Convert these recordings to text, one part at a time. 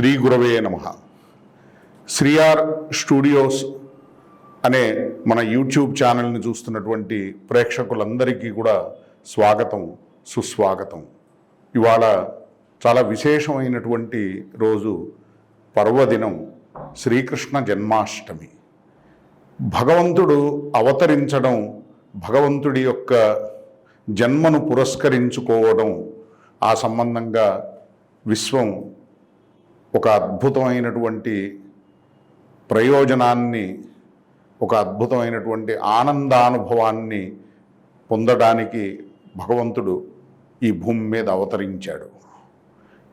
శ్రీ గురవే నమ. శ్రీఆర్ స్టూడియోస్ అనే మన యూట్యూబ్ ఛానల్ని చూస్తున్నటువంటి ప్రేక్షకులందరికీ కూడా స్వాగతం సుస్వాగతం. ఇవాళ చాలా విశేషమైనటువంటి రోజు పర్వదినం శ్రీకృష్ణ జన్మాష్టమి. భగవంతుడు అవతరించడం భగవంతుడి యొక్క జన్మను పురస్కరించుకోవడం ఆ సంబంధంగా విశ్వం ఒక అద్భుతమైనటువంటి ప్రయోజనాన్ని ఒక అద్భుతమైనటువంటి ఆనందానుభవాన్ని పొందడానికి భగవంతుడు ఈ భూమి మీద అవతరించాడు.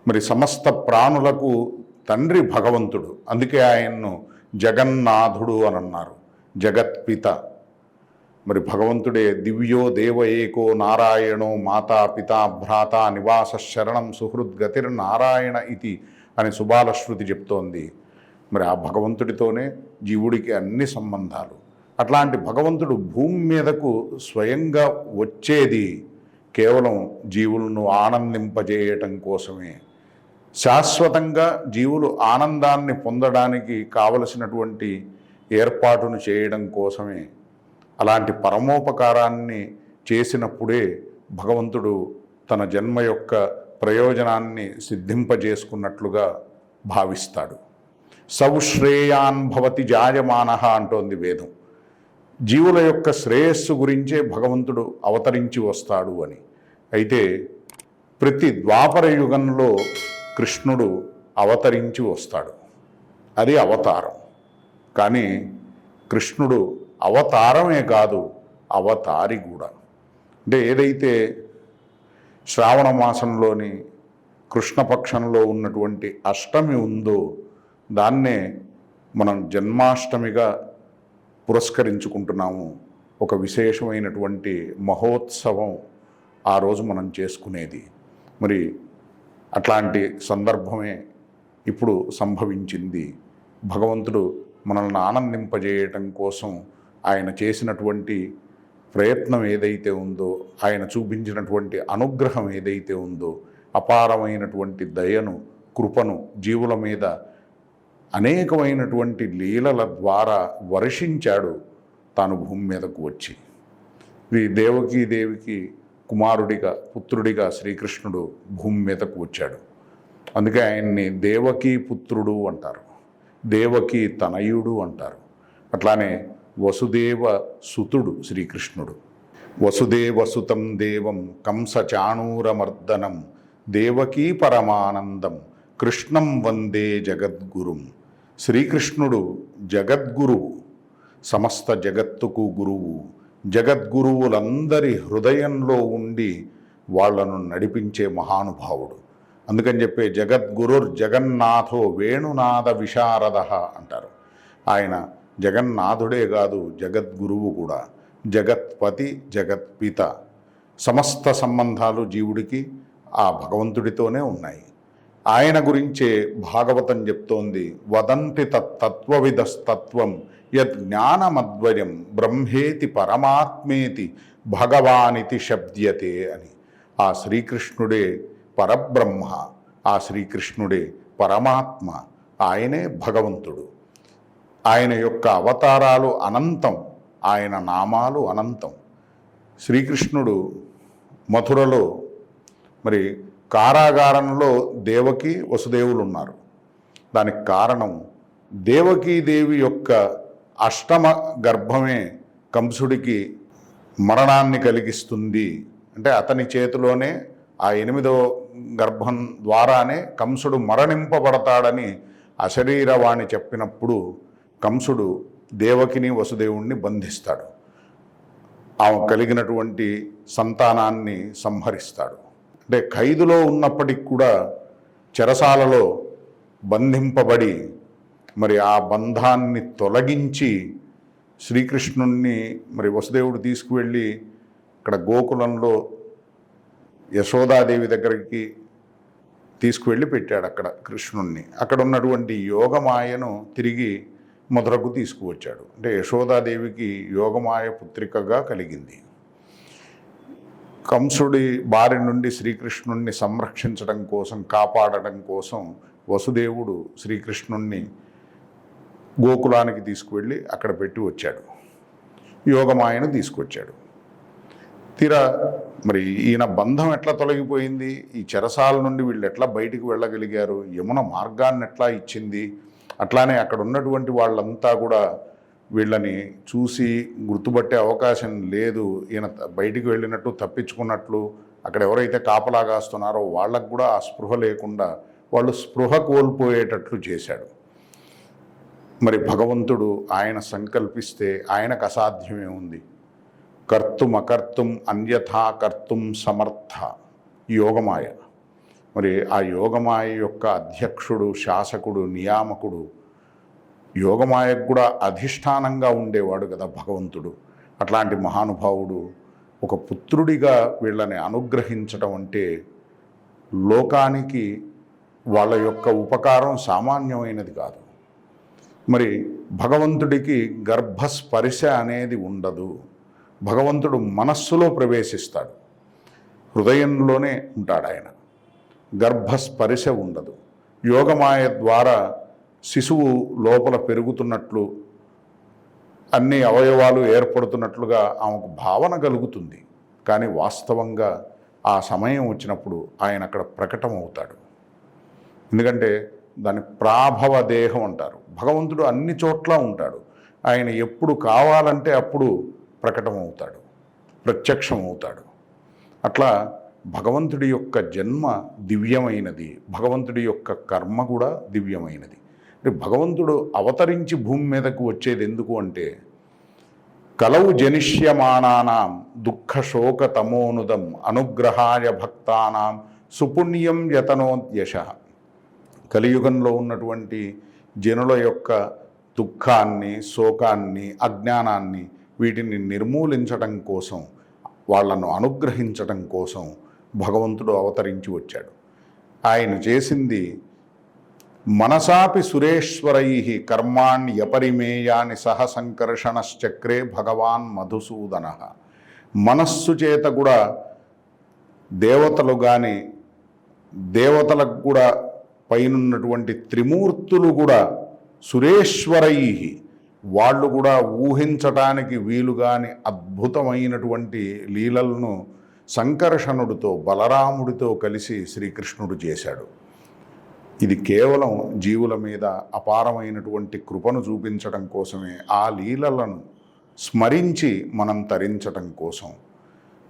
మరి సమస్త ప్రాణులకు తండ్రి భగవంతుడు. అందుకే ఆయన్ను జగన్నాథుడు అని అన్నారు జగత్పిత. మరి భగవంతుడే దివ్యో దేవ ఏకో నారాయణో మాతా పితా భ్రాత నివాస శరణం సుహృద్గతిర్ నారాయణ ఇది అని సుబాలశ్రుతి చెప్తోంది. మరి ఆ భగవంతుడితోనే జీవుడికి అన్ని సంబంధాలు. అట్లాంటి భగవంతుడు భూమి మీదకు స్వయంగా వచ్చేది కేవలం జీవులను ఆనందింపజేయటం కోసమే. శాశ్వతంగా జీవులు ఆనందాన్ని పొందడానికి కావలసినటువంటి ఏర్పాటును చేయడం కోసమే. అలాంటి పరమోపకారాన్ని చేసినప్పుడే భగవంతుడు తన జన్మ యొక్క ప్రయోజనాన్ని సిద్ధింపజేసుకున్నట్లుగా భావిస్తాడు. సౌశ్రేయాన్ భవతి జాయమాన అంటోంది వేదం. జీవుల యొక్క శ్రేయస్సు గురించే భగవంతుడు అవతరించి వస్తాడు అని. అయితే ప్రతి ద్వాపర యుగంలో కృష్ణుడు అవతరించి వస్తాడు. అది అవతారం. కానీ కృష్ణుడు అవతారమే కాదు అవతారి కూడా. అంటే ఏదైతే శ్రావణ మాసంలోని కృష్ణపక్షంలో ఉన్నటువంటి అష్టమి ఉందో దాన్నే మనం జన్మాష్టమిగా పురస్కరించుకుంటున్నాము. ఒక విశేషమైనటువంటి మహోత్సవం ఆ రోజు మనం చేసుకునేది. మరి అట్లాంటి సందర్భమే ఇప్పుడు సంభవించింది. భగవంతుడు మనల్ని ఆనందింపజేయటం కోసం ఆయన చేసినటువంటి ప్రయత్నం ఏదైతే ఉందో ఆయన చూపించినటువంటి అనుగ్రహం ఏదైతే ఉందో అపారమైనటువంటి దయను కృపను జీవుల మీద అనేకమైనటువంటి లీలల ద్వారా వర్షించాడు తాను భూమి మీదకు వచ్చి. ఈ దేవకీ దేవికి కుమారుడిగా పుత్రుడిగా శ్రీకృష్ణుడు భూమి మీదకు వచ్చాడు. అందుకే ఆయన్ని దేవకీ పుత్రుడు అంటారు. దేవకీ తనయుడు అంటారు. అట్లానే వసుదేవ సుతుడు శ్రీకృష్ణుడు. వసుదేవ సుతం దేవం కంసచాణూరమర్దనం దేవకీ పరమానందం కృష్ణం వందే జగద్గురుం. శ్రీకృష్ణుడు జగద్గురువు సమస్త జగత్తుకు గురువు. జగద్గురువులందరి హృదయంలో ఉండి వాళ్ళను నడిపించే మహానుభావుడు. అందుకని చెప్పే జగద్గురుర్ జగన్నాథో వేణునాథ విశారద అంటారు. ఆయన జగన్నాథుడే కాదు జగద్గురువు కూడా. జగత్పతి జగత్పిత. సమస్త సంబంధాలు జీవుడికి ఆ భగవంతుడితోనే ఉన్నాయి. ఆయన గురించే భాగవతం చెప్తోంది. వదంతి తత్వవిధస్తత్వం యద్ జ్ఞానమద్వయం బ్రహ్మేతి పరమాత్మేతి భగవానితి శబ్ద్యతే అని. ఆ శ్రీకృష్ణుడే పరబ్రహ్మ ఆ శ్రీకృష్ణుడే పరమాత్మ ఆయనే భగవంతుడు. ఆయన యొక్క అవతారాలు అనంతం ఆయన నామాలు అనంతం. శ్రీకృష్ణుడు మథురలో మరి కారాగారంలో దేవకి వసుదేవులు ఉన్నారు దానికి కారణం దేవకీదేవి యొక్క అష్టమ గర్భమే కంసుడికి మరణాన్ని కలిగిస్తుంది. అంటే అతని చేతిలోనే ఆ ఎనిమిదవ గర్భం ద్వారానే కంసుడు మరణింపబడతాడని అశరీరవాణి చెప్పినప్పుడు కంసుడు దేవకిని వసుదేవుణ్ణి బంధిస్తాడు. ఆమె కలిగినటువంటి సంతానాన్ని సంహరిస్తాడు. అంటే ఖైదులో ఉన్నప్పటికి కూడా చెరసాలలో బంధింపబడి మరి ఆ బంధాన్ని తొలగించి శ్రీకృష్ణుణ్ణి మరి వసుదేవుడు తీసుకువెళ్ళి ఇక్కడ గోకులంలో యశోదాదేవి దగ్గరికి తీసుకువెళ్ళి పెట్టాడు అక్కడ కృష్ణుణ్ణి. అక్కడ ఉన్నటువంటి యోగమాయను తిరిగి మధురకు తీసుకువచ్చాడు. అంటే యశోదాదేవికి యోగమాయ పుత్రికగా కలిగింది. కంసుడి బారి నుండి శ్రీకృష్ణుణ్ణి సంరక్షించడం కోసం కాపాడడం కోసం వసుదేవుడు శ్రీకృష్ణుణ్ణి గోకులానికి తీసుకువెళ్ళి అక్కడ పెట్టి వచ్చాడు. యోగమాయను తీసుకొచ్చాడు. తీరా మరి ఈయన బంధం ఎట్లా తొలగిపోయింది? ఈ చెరసాల నుండి వీళ్ళు ఎట్లా బయటికి వెళ్ళగలిగారు? యమున మార్గాన్ని ఎట్లా ఇచ్చింది? అట్లానే అక్కడ ఉన్నటువంటి వాళ్ళంతా కూడా వీళ్ళని చూసి గుర్తుపట్టే అవకాశం లేదు. ఈయన బయటికి వెళ్ళినట్టు తప్పించుకున్నట్లు అక్కడ ఎవరైతే కాపలా కాస్తున్నారో వాళ్ళకు కూడా ఆ స్పృహ లేకుండా వాళ్ళు స్పృహ కోల్పోయేటట్లు చేశాడు. మరి భగవంతుడు ఆయన సంకల్పిస్తే ఆయనకు అసాధ్యమే ఉంది. కర్తుం అకర్తుం అన్యథా కర్తుం సమర్థ యోగమాయ. మరి ఆ యోగమాయ యొక్క అధ్యక్షుడు శాసకుడు నియామకుడు యోగమాయకు కూడా అధిష్టానంగా ఉండేవాడు కదా భగవంతుడు. అట్లాంటి మహానుభావుడు ఒక పుత్రుడిగా వీళ్ళని అనుగ్రహించడం అంటే లోకానికి వాళ్ళ యొక్క ఉపకారం సామాన్యమైనది కాదు. మరి భగవంతుడికి గర్భస్పర్శ అనేది ఉండదు. భగవంతుడు మనస్సులో ప్రవేశిస్తాడు. హృదయంలోనే ఉంటాడు ఆయన. గర్భస్పర్శ ఉండదు. యోగమాయ ద్వారా శిశువు లోపల పెరుగుతున్నట్లు అన్ని అవయవాలు ఏర్పడుతున్నట్లుగా ఆమెకు భావన కలుగుతుంది. కానీ వాస్తవంగా ఆ సమయం వచ్చినప్పుడు ఆయన అక్కడ ప్రకటమవుతాడు. ఎందుకంటే దాని ప్రాభవ దేహం అంటారు. భగవంతుడు అన్ని చోట్ల ఉంటాడు. ఆయన ఎప్పుడు కావాలంటే అప్పుడు ప్రకటమవుతాడు. ప్రత్యక్షం అవుతాడు అట్లా భగవంతుడి యొక్క జన్మ దివ్యమైనది. భగవంతుడి యొక్క కర్మ కూడా దివ్యమైనది. అంటే భగవంతుడు అవతరించి భూమి మీదకు వచ్చేది ఎందుకు అంటే కలవు జనిష్యమానానాం దుఃఖ శోక తమోనుదం అనుగ్రహాయ భక్తానాం సుపుణ్యం యతనోద్యశ కలియుగంలో ఉన్నటువంటి జనుల యొక్క దుఃఖాన్ని శోకాన్ని అజ్ఞానాన్ని వీటిని నిర్మూలించడం కోసం వాళ్ళను అనుగ్రహించడం కోసం భగవంతుడు అవతరించి వచ్చాడు. ఆయన చేసింది మనసాపి సురేశ్వరై కర్మాణ్యపరిమేయాని సహ సంకర్షణశ్చక్రే భగవాన్ మధుసూదన. మనస్సు చేత కూడా దేవతలు కానీ దేవతలకు కూడా పైనున్నటువంటి త్రిమూర్తులు కూడా సురేశ్వరై వాళ్ళు కూడా ఊహించటానికి వీలుగాని అద్భుతమైనటువంటి లీలలను సంకర్షణుడితో బలరాముడితో కలిసి శ్రీకృష్ణుడు చేశాడు. ఇది కేవలం జీవుల మీద అపారమైనటువంటి కృపను చూపించడం కోసమే. ఆ లీలలను స్మరించి మనం తరించటం కోసం.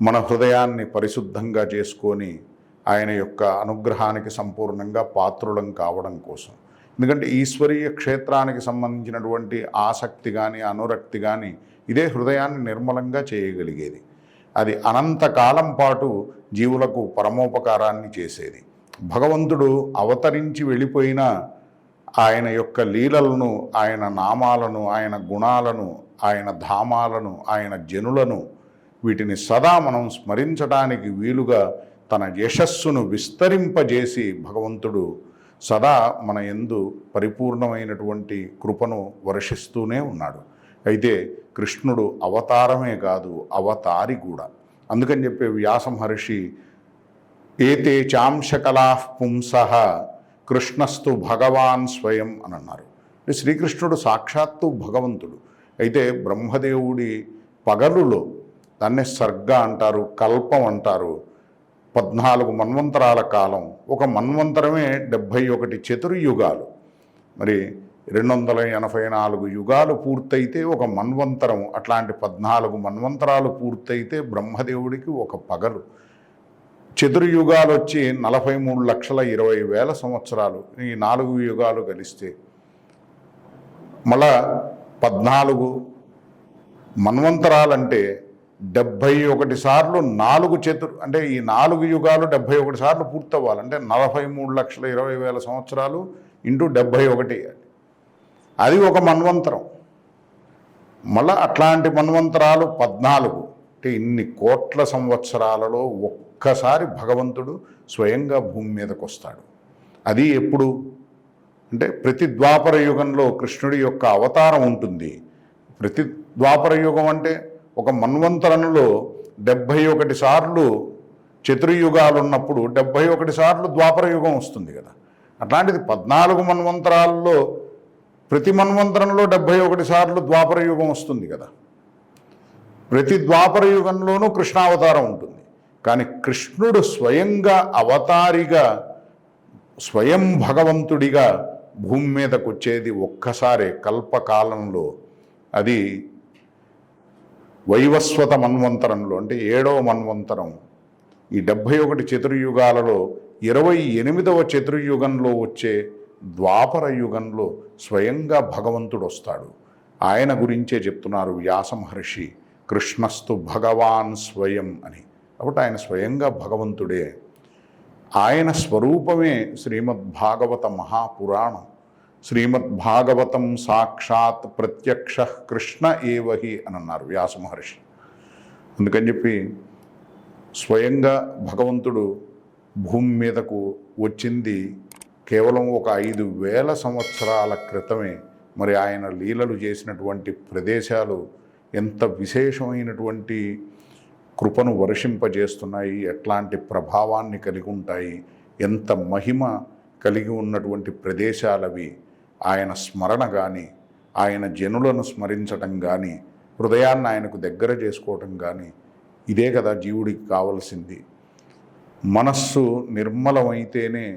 మన హృదయాన్ని పరిశుద్ధంగా చేసుకొని ఆయన యొక్క అనుగ్రహానికి సంపూర్ణంగా పాత్రులం కావడం కోసం. ఎందుకంటే ఈశ్వరీయ క్షేత్రానికి సంబంధించినటువంటి ఆసక్తి కానీ అనురక్తి కానీ ఇదే హృదయాన్ని నిర్మలంగా చేయగలిగేది. అది అనంతకాలం పాటు జీవులకు పరమోపకారాన్ని చేసేది. భగవంతుడు అవతరించి వెళ్ళిపోయిన ఆయన యొక్క లీలలను ఆయన నామాలను ఆయన గుణాలను ఆయన ధామాలను ఆయన జనులను వీటిని సదా మనం స్మరించడానికి వీలుగా తన యశస్సును విస్తరింపజేసి భగవంతుడు సదా మన ఎందు పరిపూర్ణమైనటువంటి కృపను వర్షిస్తూనే ఉన్నాడు. అయితే కృష్ణుడు అవతారమే కాదు అవతారి కూడా. అందుకని చెప్పే వ్యాస మహర్షి ఏతే చాంశకలా పుంస కృష్ణస్తు భగవాన్ స్వయం అని అన్నారు. శ్రీకృష్ణుడు సాక్షాత్తు భగవంతుడు. అయితే బ్రహ్మదేవుడి పగలులో దాన్నే సర్గ అంటారు కల్పం అంటారు. పద్నాలుగు మన్వంతరాల కాలం ఒక మన్వంతరమే డెబ్భై ఒకటి చతుర్యుగాలు. మరి రెండు వందల ఎనభై నాలుగు యుగాలు పూర్తయితే ఒక మన్వంతరం అట్లాంటి పద్నాలుగు మన్వంతరాలు పూర్తయితే బ్రహ్మదేవుడికి ఒక పగలు. చతుర్యుగాలు వచ్చి నలభై మూడు లక్షల ఇరవై వేల సంవత్సరాలు ఈ నాలుగు యుగాలు కలిస్తే మళ్ళా పద్నాలుగు మన్వంతరాలంటే డెబ్భై ఒకటి సార్లు నాలుగు చతుర్ అంటే ఈ నాలుగు యుగాలు డెబ్భై ఒకటి సార్లు పూర్తవ్వాలి. అంటే నలభై మూడు లక్షల ఇరవై వేల సంవత్సరాలు ఇంటూ డెబ్భై ఒకటి. అది ఒక మన్వంతరం. మళ్ళా అట్లాంటి మన్వంతరాలు పద్నాలుగు. అంటే ఇన్ని కోట్ల సంవత్సరాలలో ఒక్కసారి భగవంతుడు స్వయంగా భూమి మీదకు వస్తాడు అది ఎప్పుడు? అంటే ప్రతి ద్వాపర యుగంలో కృష్ణుడి యొక్క అవతారం ఉంటుంది. ప్రతి ద్వాపర యుగం అంటే ఒక మన్వంతరంలో డెబ్భై ఒకటి సార్లు చతుర్యుగాలు ఉన్నప్పుడు డెబ్భై ఒకటి సార్లు ద్వాపర యుగం వస్తుంది కదా. అట్లాంటిది పద్నాలుగు మన్వంతరాల్లో ప్రతి మన్వంతరంలో డెబ్భై ఒకటి సార్లు ద్వాపర యుగం వస్తుంది కదా. ప్రతి ద్వాపర యుగంలోనూ కృష్ణావతారం ఉంటుంది. కానీ కృష్ణుడు స్వయంగా అవతారిగా స్వయం భగవంతుడిగా భూమి మీదకు వచ్చేది ఒక్కసారే కల్పకాలంలో. అది వైవస్వత మన్వంతరంలో అంటే ఏడవ మన్వంతరం. ఈ డెబ్భై ఒకటి చతుర్యుగాలలో ఇరవై ఎనిమిదవ చతుర్యుగంలో వచ్చే ద్వాపర యుగంలో స్వయంగా భగవంతుడు వస్తాడు ఆయన గురించే చెప్తున్నారు వ్యాస మహర్షి కృష్ణస్తు భగవాన్ స్వయం అని. కాబట్టి ఆయన స్వయంగా భగవంతుడే. ఆయన స్వరూపమే శ్రీమద్భాగవత మహాపురాణం. శ్రీమద్భాగవతం సాక్షాత్ ప్రత్యక్ష కృష్ణ ఏవహి అని అన్నారు వ్యాస మహర్షి. అందుకని చెప్పి స్వయంగా భగవంతుడు భూమి మీదకు వచ్చింది కేవలం ఒక ఐదు వేల సంవత్సరాల క్రితమే మరి ఆయన లీలలు చేసినటువంటి ప్రదేశాలు ఎంత విశేషమైనటువంటి కృపను వర్షింపజేస్తున్నాయి ఎట్లాంటి ప్రభావాన్ని కలిగి ఉంటాయి ఎంత మహిమ కలిగి ఉన్నటువంటి ప్రదేశాలవి ఆయన స్మరణ కానీ ఆయన జనులను స్మరించటం కానీ హృదయాన్ని ఆయనకు దగ్గర చేసుకోవటం కానీ ఇదే కదా జీవుడికి కావలసింది. మనస్సు నిర్మలమైతేనే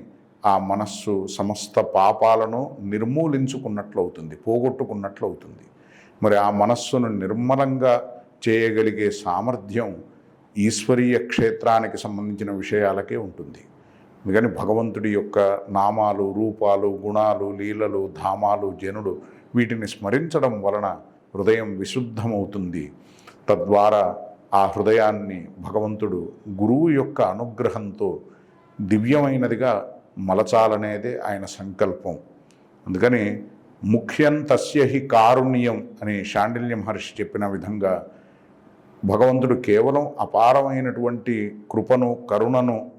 ఆ మనస్సు సమస్త పాపాలను నిర్మూలించుకున్నట్లు అవుతుంది పోగొట్టుకున్నట్లు అవుతుంది మరి ఆ మనస్సును నిర్మలంగా చేయగలిగే సామర్థ్యం ఈశ్వరీయ క్షేత్రానికి సంబంధించిన విషయాలకే ఉంటుంది. అందుకని భగవంతుడి యొక్క నామాలు రూపాలు గుణాలు లీలలు ధామాలు జనుడు వీటిని స్మరించడం వలన హృదయం విశుద్ధమవుతుంది. తద్వారా ఆ హృదయాన్ని భగవంతుడు గురువు యొక్క అనుగ్రహంతో దివ్యమైనదిగా మలచాలనేదే ఆయన సంకల్పం. అందుకని ముఖ్యం తస్యహి కారుణ్యం అని శాండిల్య మహర్షి చెప్పిన విధంగా భగవంతుడు కేవలం అపారమైనటువంటి కృపను కరుణను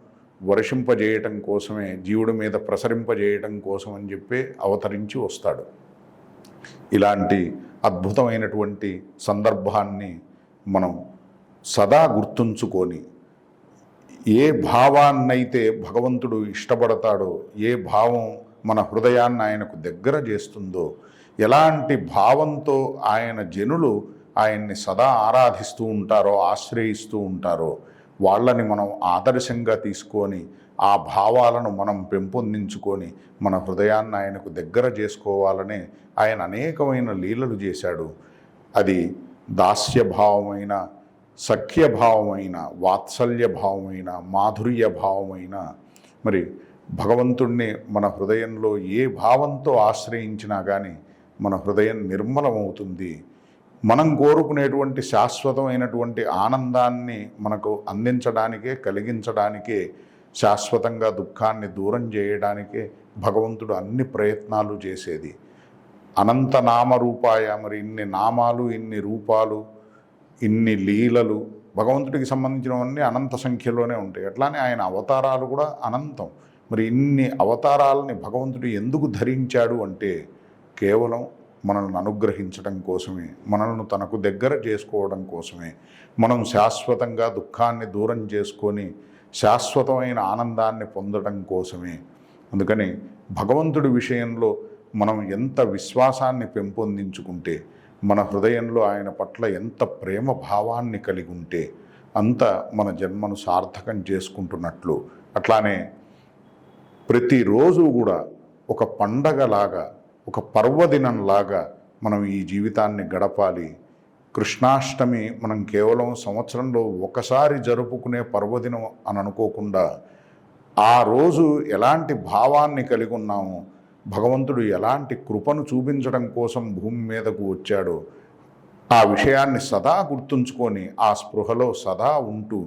వర్షింపజేయటం కోసమే జీవుడి మీద ప్రసరింపజేయటం కోసం అని చెప్పి అవతరించి వస్తాడు. ఇలాంటి అద్భుతమైనటువంటి సందర్భాన్ని మనం సదా గుర్తుంచుకొని ఏ భావాన్నైతే భగవంతుడు ఇష్టపడతాడో ఏ భావం మన హృదయాన్ని ఆయనకు దగ్గర చేస్తుందో ఎలాంటి భావంతో ఆయన జనులు ఆయన్ని సదా ఆరాధిస్తూ ఉంటారో ఆశ్రయిస్తూ ఉంటారో వాళ్ళని మనం ఆదర్శంగా తీసుకొని ఆ భావాలను మనం పెంపొందించుకొని మన హృదయాన్ని ఆయనకు దగ్గర చేసుకోవాలనే ఆయన అనేకమైన లీలలు చేశాడు. అది దాస్యభావమైన సఖ్యభావమైన వాత్సల్య భావమైన మాధుర్య భావమైన మరి భగవంతుణ్ణి మన హృదయంలో ఏ భావంతో ఆశ్రయించినా కానీ మన హృదయం నిర్మలమవుతుంది. మనం కోరుకునేటువంటి శాశ్వతమైనటువంటి ఆనందాన్ని మనకు అందించడానికే కలిగించడానికే శాశ్వతంగా దుఃఖాన్ని దూరం చేయడానికే భగవంతుడు అన్ని ప్రయత్నాలు చేసేది. అనంత నామరూపాయ మరి ఇన్ని నామాలు ఇన్ని రూపాలు ఇన్ని లీలలు భగవంతుడికి సంబంధించినవన్నీ అనంత సంఖ్యలోనే ఉంటాయి. అట్లానే ఆయన అవతారాలు కూడా అనంతం. మరి ఇన్ని అవతారాలని భగవంతుడు ఎందుకు ధరించాడు అంటే కేవలం మనల్ని అనుగ్రహించడం కోసమే మనల్ని తనకు దగ్గర చేసుకోవడం కోసమే. మనం శాశ్వతంగా దుఃఖాన్ని దూరం చేసుకొని శాశ్వతమైన ఆనందాన్ని పొందడం కోసమే. అందుకని భగవంతుడి విషయంలో మనం ఎంత విశ్వాసాన్ని పెంపొందించుకుంటే మన హృదయంలో ఆయన పట్ల ఎంత ప్రేమ భావాన్ని కలిగి ఉంటే అంత మన జన్మను సార్థకం చేసుకుంటున్నట్లు. అట్లానే ప్రతిరోజు కూడా ఒక పండగలాగా ఒక పర్వదినంలాగా మనం ఈ జీవితాన్ని గడపాలి. కృష్ణాష్టమి మనం కేవలం సంవత్సరంలో ఒకసారి జరుపుకునే పర్వదినం అని అనుకోకుండా ఆ రోజు ఎలాంటి భావాన్ని కలిగి ఉన్నామో భగవంతుడు ఎలాంటి కృపను చూపించడం కోసం భూమి మీదకు వచ్చాడో ఆ విషయాన్ని సదా గుర్తుంచుకొని ఆ స్పృహలో సదా ఉంటూ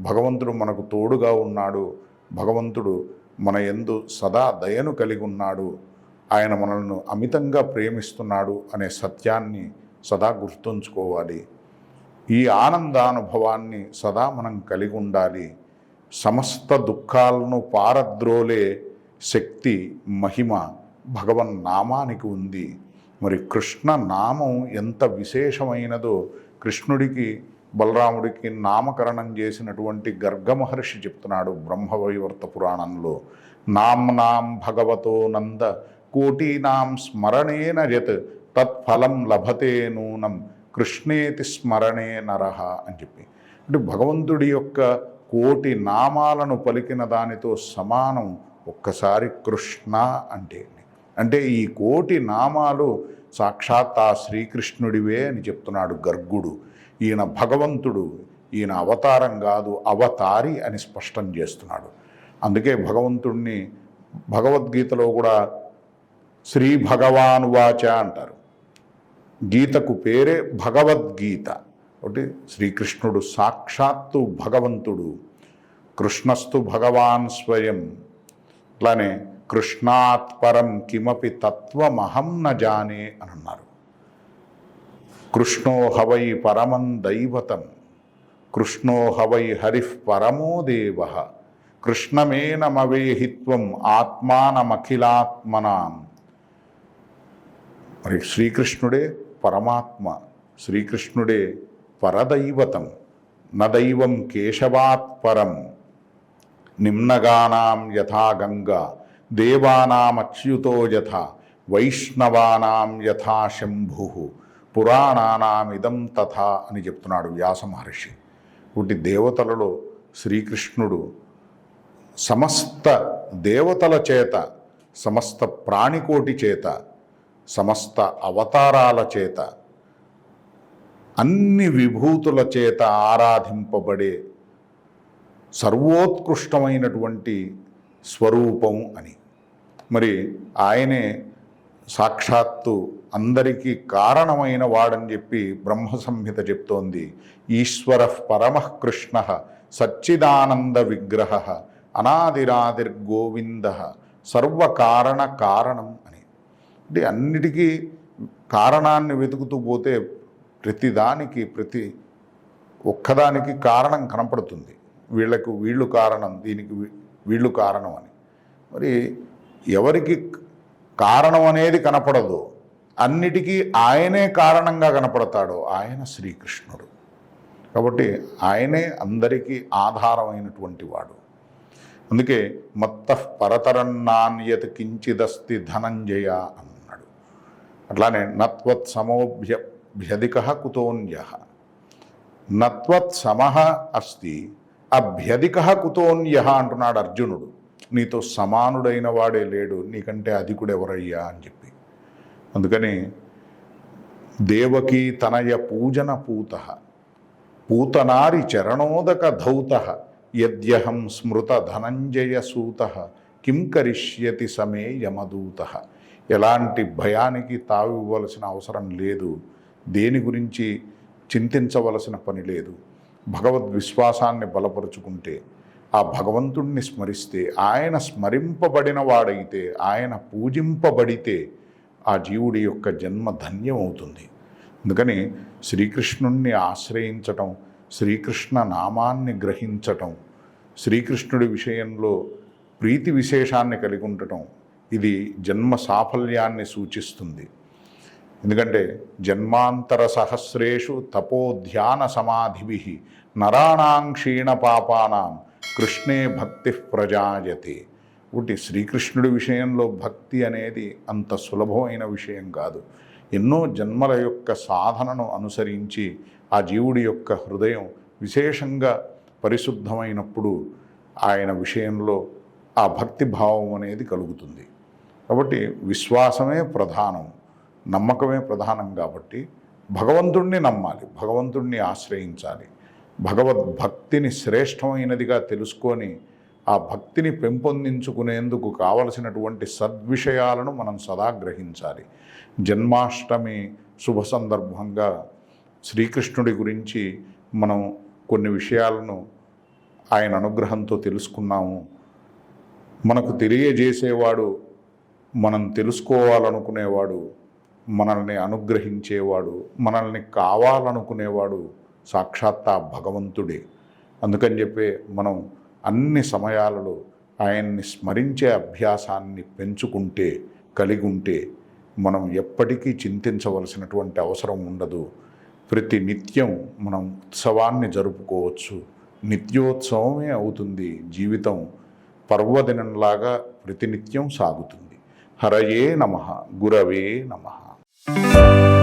భగవంతుడు మనకు తోడుగా ఉన్నాడు. భగవంతుడు మన ఎందు సదా దయను కలిగి ఉన్నాడు. ఆయన మనల్ని అమితంగా ప్రేమిస్తున్నాడు అనే సత్యాన్ని సదా గుర్తుంచుకోవాలి. ఈ ఆనందానుభవాన్ని సదా మనం కలిగి ఉండాలి. సమస్త దుఃఖాలను పారద్రోలే శక్తి మహిమ భగవన్ నామానికి ఉంది. మరి కృష్ణ నామం ఎంత విశేషమైనదో కృష్ణుడికి బలరాముడికి నామకరణం చేసినటువంటి గర్గ మహర్షి చెప్తున్నాడు బ్రహ్మవైవర్త పురాణంలో. నామ్నాం భగవతో నంద కోటీనాం స్మరణేన యత్ తత్ఫలం లభతే నూనం కృష్ణేతి స్మరణే నరహ అని చెప్పి. అంటే భగవంతుడి యొక్క కోటి నామాలను పలికిన దానితో సమానం ఒక్కసారి కృష్ణ అంటే అంటే ఈ కోటి నామాలు సాక్షాత్ ఆ శ్రీకృష్ణుడివే అని చెప్తున్నాడు గర్గుడు. ఈయన భగవంతుడు ఈయన అవతారం కాదు అవతారి అని స్పష్టం చేస్తున్నాడు. అందుకే భగవంతుణ్ణి భగవద్గీతలో కూడా శ్రీ భగవాన్ వాచ అంటారు. గీతకు పేరే భగవద్గీత. ఒకటి శ్రీకృష్ణుడు సాక్షాత్తు భగవంతుడు కృష్ణస్తు భగవాన్ స్వయం. అట్లానే కృష్ణాత్పరం కిమపి తత్వమహం నజానే అని అన్నారు కృష్ణో హవై పరమం దైవతం కృష్ణో హవై హరిః పరమో దేవ కృష్ణమేనమవేహిత్వం ఆత్మానమఖిలాత్మనాం. మరి శ్రీకృష్ణుడే పరమాత్మ శ్రీకృష్ణుడే పరదైవతం నదైవం కేశవాత్పరం నిమ్నగానాం యథా గంగా దేవానామచ్యుతో యథ వైష్ణవానాం యథా శంభు పురాణానామిదం తథా అని చెప్తున్నాడు వ్యాస మహర్షి. ఒకటి దేవతలలో శ్రీకృష్ణుడు సమస్త దేవతల చేత సమస్త ప్రాణికోటి చేత సమస్త అవతారాల చేత అన్ని విభూతుల చేత ఆరాధింపబడే సర్వోత్కృష్టమైనటువంటి స్వరూపం అని. మరి ఆయనే సాక్షాత్తు అందరికీ కారణమైన వాడని చెప్పి బ్రహ్మ సంహిత చెప్తోంది. ఈశ్వర పరమకృష్ణ సచ్చిదానంద విగ్రహ అనాదిరాదిర్గోవింద సర్వకారణ కారణం అని. అంటే అన్నిటికీ కారణాన్ని వెతుకుతూ పోతే ప్రతిదానికి ప్రతి ఒక్కదానికి కారణం కనపడుతుంది. వీళ్ళకు వీళ్ళు కారణం దీనికి వీళ్ళు కారణం అని. మరి ఎవరికి కారణం అనేది కనపడదు. అన్నిటికీ ఆయనే కారణంగా కనపడతాడో. ఆయన శ్రీకృష్ణుడు. కాబట్టి ఆయనే అందరికీ ఆధారమైనటువంటి వాడు. అందుకే మత్త పరతరం కించిదస్తి ధనంజయ అన్నాడు. అట్లానే నత్వత్ సమోభ్య భ్యధిక కుతోన్య. నత్వత్ సమః అస్తి అభ్యధిక కుతోన్య అంటున్నాడు అర్జునుడు. నీతో సమానుడైన వాడే లేడు నీకంటే అధికుడు ఎవరయ్యా అని చెప్పి. అందుకని దేవకీ తనయ పూజన పూత పూతనారి చరణోదక ధౌత యద్యహం స్మృత ధనంజయ సూత కిం కరిష్యతి సమే యమదూత. ఎలాంటి భయానికి తావివ్వవలసిన అవసరం లేదు దేని గురించి చింతించవలసిన పని లేదు. భగవద్ విశ్వాసాన్ని బలపరుచుకుంటే ఆ భగవంతుణ్ణి స్మరిస్తే ఆయన స్మరింపబడిన వాడైతే ఆయన పూజింపబడితే ఆ జీవుడి యొక్క జన్మ ధన్యమవుతుంది. అందుకని శ్రీకృష్ణుణ్ణి ఆశ్రయించటం శ్రీకృష్ణ నామాన్ని గ్రహించటం శ్రీకృష్ణుడి విషయంలో ప్రీతి విశేషాన్ని కలిగి ఉండటం ఇది జన్మ సాఫల్యాన్ని సూచిస్తుంది. ఎందుకంటే జన్మాంతర సహస్రేషు తపోధ్యాన సమాధిభి నరాణాం క్షీణ పాపానాం కృష్ణే భక్తి ప్రజాయతే. ఒకటి శ్రీకృష్ణుడి విషయంలో భక్తి అనేది అంత సులభమైన విషయం కాదు. ఎన్నో జన్మల యొక్క సాధనను అనుసరించి ఆ జీవుడి యొక్క హృదయం విశేషంగా పరిశుద్ధమైనప్పుడు ఆయన విషయంలో ఆ భక్తి భావం అనేది కలుగుతుంది. కాబట్టి విశ్వాసమే ప్రధానం. నమ్మకమే ప్రధానం కాబట్టి భగవంతుణ్ణి నమ్మాలి భగవంతుణ్ణి ఆశ్రయించాలి. భగవద్భక్తిని శ్రేష్టమైనదిగా తెలుసుకొని ఆ భక్తిని పెంపొందించుకునేందుకు కావలసినటువంటి సద్విషయాలను మనం సదా గ్రహించాలి. జన్మాష్టమి శుభ సందర్భంగా శ్రీకృష్ణుడి గురించి మనం కొన్ని విషయాలను ఆయన అనుగ్రహంతో తెలుసుకున్నాము. మనకు తెలియజేసేవాడు మనం తెలుసుకోవాలనుకునేవాడు మనల్ని అనుగ్రహించేవాడు మనల్ని కావాలనుకునేవాడు సాక్షాత్ ఆ భగవంతుడే. అందుకని చెప్పి మనం అన్ని సమయాలలో ఆయన్ని స్మరించే అభ్యాసాన్ని పెంచుకుంటే కలిగి ఉంటే మనం ఎప్పటికీ చింతించవలసినటువంటి అవసరం ఉండదు. ప్రతి నిత్యం మనం ఉత్సవాన్ని జరుపుకోవచ్చు. నిత్యోత్సవమే అవుతుంది జీవితం. పర్వదినంలాగా ప్రతినిత్యం సాగుతుంది. హరయే నమ గురవే నమ. Música